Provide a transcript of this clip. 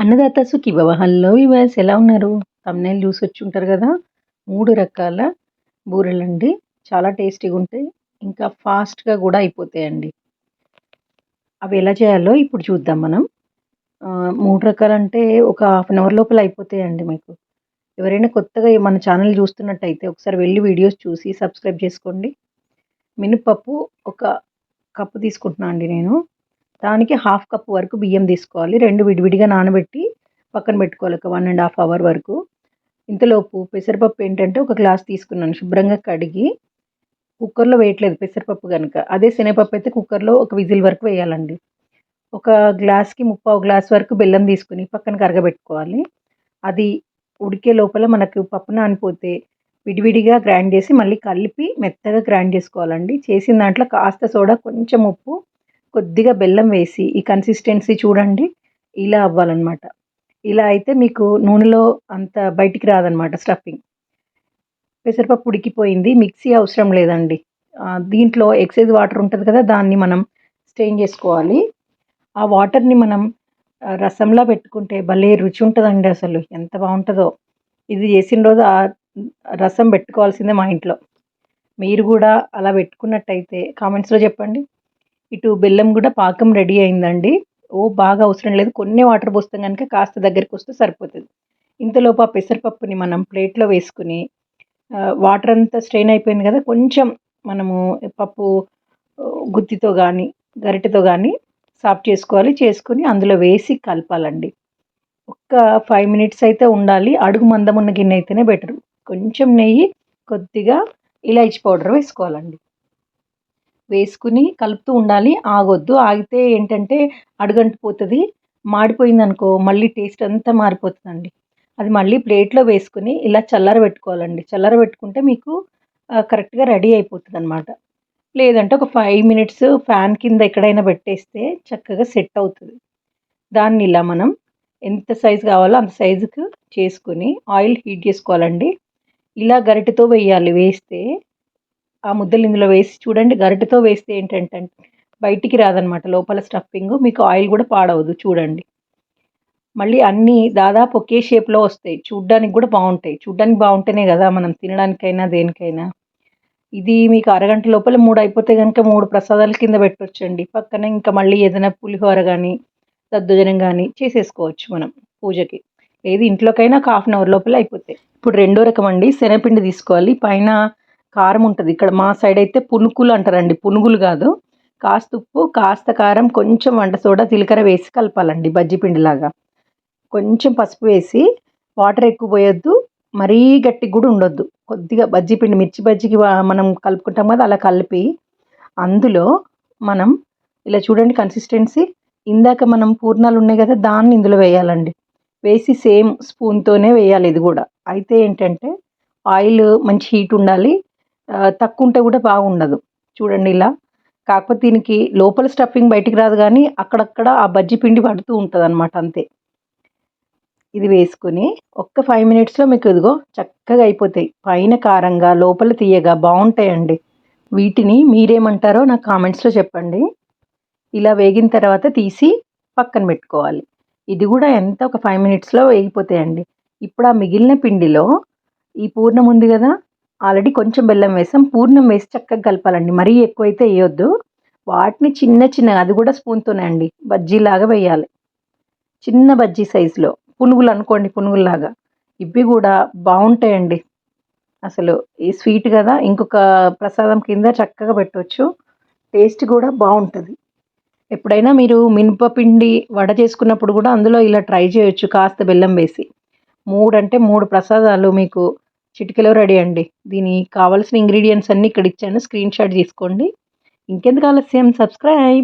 అన్నదాత సుఖి hello viewers ఎలా ఉన్నారు? Thumbnail చూసి వచ్చి ఉంటారు కదా? మూడు రకాల బూరెలండి. చాలా టేస్టీగా ఉంటాయి. ఇంకా ఫాస్ట్గా కూడా అయిపోతాయండి. అవి ఎలా చేయాలో ఇప్పుడు చూద్దాం మనం. మూడు రకాలంటే ఒక హాఫ్ అన్ అవర్ లోపల అయిపోతాయండి మీకు. ఎవరైనా కొత్తగా మన ఛానల్ చూస్తున్నట్టయితే ఒకసారి వెళ్ళి వీడియోస్ చూసి సబ్స్క్రైబ్ చేసుకోండి. మినపప్పు ఒక కప్పు తీసుకుంటున్నాను అండి నేను. దానికి హాఫ్ కప్ వరకు బియ్యం తీసుకోవాలి. రెండు విడివిడిగా నానబెట్టి పక్కన పెట్టుకోవాలి. ఒక వన్ అండ్ హాఫ్ అవర్ వరకు. ఇంతలోపు పెసరపప్పు ఏంటంటే ఒక గ్లాస్ తీసుకున్నాను. శుభ్రంగా కడిగి కుక్కర్లో వేయట్లేదు పెసరపప్పు కనుక అదే శనగపప్పు అయితే కుక్కర్లో ఒక విజిల్ వరకు వేయాలండి. ఒక గ్లాస్కి ముప్పావు గ్లాస్ వరకు బెల్లం తీసుకుని పక్కన కరగబెట్టుకోవాలి. అది ఉడికే లోపల మనకు పప్పు నానిపోతే విడివిడిగా గ్రైండ్ చేసి మళ్ళీ కలిపి మెత్తగా గ్రైండ్ చేసుకోవాలండి. చేసిన దాంట్లో కాస్త సోడా కొంచెం ఉప్పు కొద్దిగా బెల్లం వేసి ఈ కన్సిస్టెన్సీ చూడండి ఇలా అవ్వాలన్నమాట. ఇలా అయితే మీకు నూనెలో అంత బయటికి రాదనమాట స్టఫింగ్ పెసరపప్పు ఉడికిపోయింది మిక్సీ అవసరం లేదండి. దీంట్లో ఎక్సైజ్ వాటర్ ఉంటుంది కదా దాన్ని మనం స్టెయిన్ చేసుకోవాలి. ఆ వాటర్ని మనం రసంలా పెట్టుకుంటే భలే రుచి ఉంటుందండి అసలు ఎంత బాగుంటుందో. ఇది చేసిన రోజు ఆ రసం పెట్టుకోవాల్సిందే మా ఇంట్లో. మీరు కూడా అలా పెట్టుకున్నట్టయితే కామెంట్స్లో చెప్పండి. ఇటు బెల్లం కూడా పాకం రెడీ అయిందండి. ఓ బాగా అవసరం లేదు. కొన్ని వాటర్ పోస్తాం కనుక కాస్త దగ్గరికి వస్తే సరిపోతుంది. ఇంతలోపు ఆ పెసరపప్పుని మనం ప్లేట్లో వేసుకుని వాటర్ అంతా స్ట్రెయిన్ అయిపోయింది కదా కొంచెం మనము పప్పు గుత్తితో కానీ గరిటెతో కానీ సాఫ్ చేసుకోవాలి. చేసుకుని అందులో వేసి కలపాలండి. ఒక్క ఫైవ్ మినిట్స్ అయితే ఉండాలి. అడుగు మందం ఉన్న గిన్నె అయితేనే బెటర్. కొంచెం నెయ్యి కొద్దిగా ఇలాచి పౌడర్ వేసుకోవాలండి. వేసుకుని కలుపుతూ ఉండాలి. ఆగొద్దు. ఆగితే ఏంటంటే అడుగంటిపోతుంది మాడిపోయింది అనుకో మళ్ళీ టేస్ట్ అంతా మారిపోతుందండి. అది మళ్ళీ ప్లేట్లో వేసుకుని ఇలా చల్లర పెట్టుకోవాలండి. చల్లర పెట్టుకుంటే మీకు కరెక్ట్గా రెడీ అయిపోతుంది అనమాట లేదంటే ఒక ఫైవ్ మినిట్స్ ఫ్యాన్ కింద ఎక్కడైనా పెట్టేస్తే చక్కగా సెట్ అవుతుంది. దాన్ని ఇలా మనం ఎంత సైజు కావాలో అంత సైజుకు చేసుకుని ఆయిల్ హీట్ చేసుకోవాలండి. ఇలా గరిటెతో వేయాలి. వేస్తే ఆ ముద్దలు ఇందులో వేసి చూడండి. గరిటతో వేస్తే ఏంటంటే బయటికి రాదనమాట లోపల స్టఫింగ్ మీకు ఆయిల్ కూడా పాడవదు చూడండి. మళ్ళీ అన్నీ దాదాపు ఒకే షేప్లో వస్తాయి. చూడ్డానికి కూడా బాగుంటాయి. చూడ్డానికి బాగుంటేనే కదా మనం తినడానికైనా దేనికైనా. ఇది మీకు అరగంట లోపల మూడు అయిపోతే కనుక మూడు ప్రసాదాల కింద పెట్టొచ్చండి. పక్కన ఇంకా మళ్ళీ ఏదైనా పులిహోర కానీ దద్దోజనం కానీ చేసేసుకోవచ్చు మనం పూజకి. లేదు ఇంట్లోకైనా ఒక హాఫ్ అన్ అవర్ లోపల అయిపోతాయి. ఇప్పుడు రెండో రకం అండి శనగపిండి తీసుకోవాలి. పైన కారం ఉంటుంది. ఇక్కడ మా సైడ్ అయితే పునుకులు అంటారండి. పునుగులు కాదు. కాస్త ఉప్పు కాస్త కారం కొంచెం వంట సోడా జీలకర్ర వేసి కలపాలండి బజ్జి పిండిలాగా. కొంచెం పసుపు వేసి వాటర్ ఎక్కువ పోయొద్దు. మరీ గట్టిగా కూడా ఉండొద్దు. కొద్దిగా బజ్జీ పిండి మిర్చి బజ్జికి మనం కలుపుకుంటాం కదా అలా కలిపి అందులో మనం ఇలా చూడండి కన్సిస్టెన్సీ ఇందాక మనం పూర్ణాలు ఉన్నాయి కదా దాన్ని ఇందులో వేయాలండి. వేసి సేమ్ స్పూన్తోనే వేయాలి ఇది కూడా. అయితే ఏంటంటే ఆయిల్ మంచి హీట్ ఉండాలి. తక్కువ ఉంటే కూడా బాగుండదు. చూడండి ఇలా. కాకపోతే దీనికి లోపల స్టఫింగ్ బయటికి రాదు కానీ అక్కడక్కడ ఆ బజ్జి పిండి పడుతూ ఉంటుంది అనమాట అంతే. ఇది వేసుకుని ఒక్క ఫైవ్ మినిట్స్లో మీకు ఇదిగో చక్కగా అయిపోతాయి. పైన కారంగా లోపల తీయగా బాగుంటాయండి. వీటిని మీరేమంటారో నాకు కామెంట్స్లో చెప్పండి. ఇలా వేగిన తర్వాత తీసి పక్కన పెట్టుకోవాలి. ఇది కూడా ఎంత? ఒక ఫైవ్ మినిట్స్లో వేగిపోతాయండి. ఇప్పుడు ఆ మిగిలిన పిండిలో ఈ పూర్ణం ఉంది కదా ఆల్రెడీ కొంచెం బెల్లం వేసాం. పూర్ణం వేసి చక్కగా కలపాలండి. మరీ ఎక్కువైతే వేయొద్దు. వాటిని చిన్న చిన్న అది కూడా స్పూన్తోనే అండి. బజ్జీలాగా వేయాలి. చిన్న బజ్జీ సైజులో. పునుగులు అనుకోండి పునుగుల్లాగా. ఇవి కూడా బాగుంటాయండి. అసలు ఈ స్వీట్ కదా ఇంకొక ప్రసాదం కింద చక్కగా పెట్టవచ్చు టేస్ట్ కూడా బాగుంటుంది. ఎప్పుడైనా మీరు మినపపిండి వడ చేసుకున్నప్పుడు కూడా అందులో ఇలా ట్రై చేయొచ్చు కాస్త బెల్లం వేసి. మూడు అంటే మూడు ప్రసాదాలు మీకు చిటికలో రెడీ అండి. దీనికి కావాల్సిన ఇంగ్రీడియంట్స్ అన్నీ ఇక్కడ ఇచ్చాను స్క్రీన్ షాట్ తీసుకోండి. ఇంకెందుకు ఆలస్యం? సబ్స్క్రైబ్!